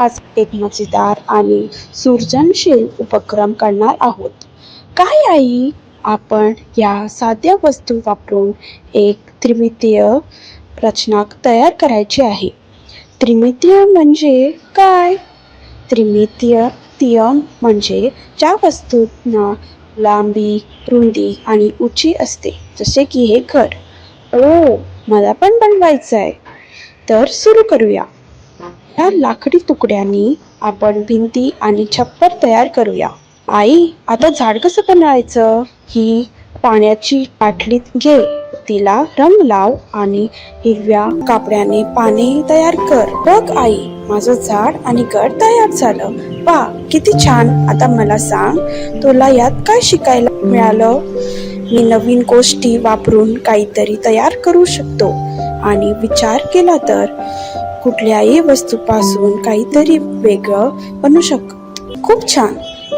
आज एक मजेदार आणि सृजनशील उपक्रम करणार आहोत. काय आई आपण या साध्या वस्तू वापरून एक त्रिमितीय रचना तयार करायची आहे. त्रिमितीय म्हणजे काय? त्रिमितीय तियम म्हणजे ज्या वस्तूंना लांबी रुंदी आणि उंची असते जसे की हे घर. ओ मला पण बनवायचं आहे तर सुरू करूया. या लाकडी तुकड्यांनी आपण भिंती आणि छप्पर तयार करूया. आई आता झाड कसं बनवायचं? ही पाण्याची बाटलीत घे. तिला रंग लाव आणि हिरव्या कापड्याने पाने तयार कर. बघ आई माझं झाड आणि घर तयार झालं. वा किती छान. आता मला सांग तुला यात काय शिकायला मिळालं? मी नवीन गोष्टी वापरून काहीतरी तयार करू शकतो. आणि विचार केला तर कुठल्याही वस्तूपासून काहीतरी वेगळं बनू शक खूप छान.